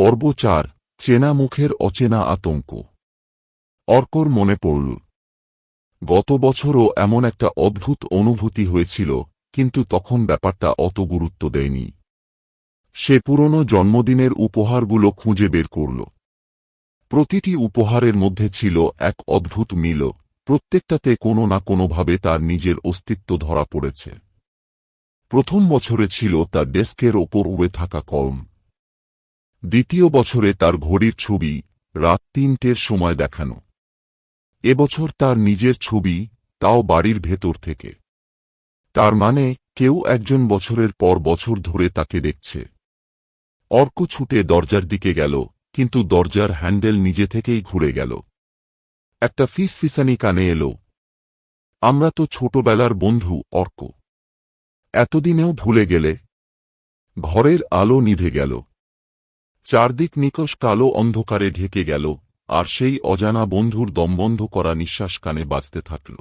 পর্ব চার চেনা মুখের অচেনা আতঙ্ক। অর্কর মনে পড়ল, গত বছরও এমন একটা অদ্ভুত অনুভূতি হয়েছিল, কিন্তু তখন ব্যাপারটা অত গুরুত্ব দেয়নি। সে পুরনো জন্মদিনের উপহারগুলো খুঁজে বের করল। প্রতিটি উপহারের মধ্যে ছিল এক অদ্ভুত মিল, প্রত্যেকটাতে কোনো না কোনোভাবে তার নিজের অস্তিত্ব ধরা পড়েছে। প্রথম বছরে ছিল তার ডেস্কের ওপর উড়ে থাকা কলম। দ্বিতীয় বছরে তার ঘড়ির ছবি রাত তিনটের সময় দেখানো। এবছর তার নিজের ছবি তাও বাড়ির ভেতর থেকে। তার মানে কেউ একজন বছরের পর বছর ধরে তাকে দেখছে। অর্ক ছুটে দরজার দিকে গেল, কিন্তু দরজার হ্যান্ডেল নিজে থেকেই ঘুরে গেল। একটা ফিসফিসানি কানে এলো, আমরা তো ছোটবেলার বন্ধু, অর্ক। এতদিনেও ভুলে গেলে। ঘরের আলো নিভে গেল। চারদিক নিকশ কালো অন্ধকারে ঢেকে গেল, আর সেই অজানা বন্ধুর দমবন্ধ করা নিঃশ্বাস কানে বাজতে থাকল।